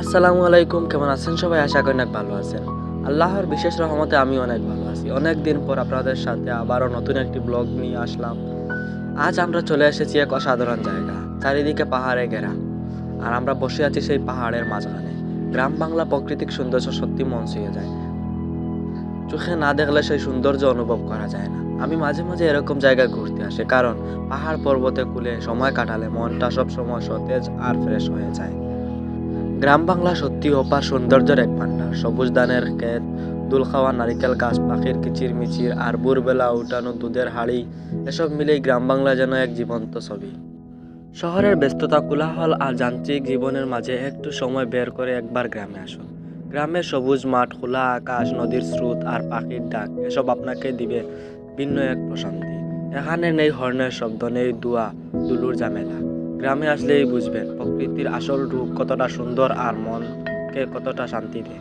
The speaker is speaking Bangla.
আসসালামু আলাইকুম, কেমন আছেন সবাই? আশা করি অনেক ভালো আছেন। আল্লাহর বিশেষ রহমতে আমি অনেক ভালো আছি। অনেক দিন পর আপনাদের সাথে আবারও নতুন একটি ব্লগ নিয়ে আসলাম। আজ আমরা চলে এসেছি এক অসাধারণ জায়গা, চারিদিকে পাহাড়ে ঘেরা। আর আমরা বসে আছি সেই পাহাড়ের মাঝখানে। গ্রাম বাংলা প্রাকৃতিক সৌন্দর্য সত্যি মন ছুঁয়ে যায়। চোখে না দেখলে সেই সৌন্দর্য অনুভব করা যায় না। আমি মাঝে মাঝে এরকম জায়গায় ঘুরতে আসি, কারণ পাহাড় পর্বতে কুলে সময় কাটালে মনটা সব সময় সতেজ আর ফ্রেশ হয়ে যায়। গ্রাম বাংলা সত্যি অপার সৌন্দর্যের এক ভান্ডার সবুজ ধানের ক্ষেত দুল খাওয়া নারিকেল গাছ, পাখির কিচির মিচির আর ভোরবেলা উঠানো দুধের হাড়ি, এসব মিলেই গ্রাম বাংলা যেন এক জীবন্ত ছবি। শহরের ব্যস্ততা, কোলাহল আর যান্ত্রিক জীবনের মাঝে একটু সময় বের করে একবার গ্রামে আসুন। গ্রামের সবুজ মাঠ, খোলা আকাশ, নদীর স্রোত আর পাখির ডাক, এসব আপনাকে দিবে ভিন্ন এক প্রশান্তি। এখানে নেই হর্নের শব্দ, নেই দুয়া, দুলুর ঝামেলা। গ্রামে আসলেই বুঝবেন প্রকৃতির আসল রূপ কতটা সুন্দর আর মনকে কতটা শান্তি দেয়।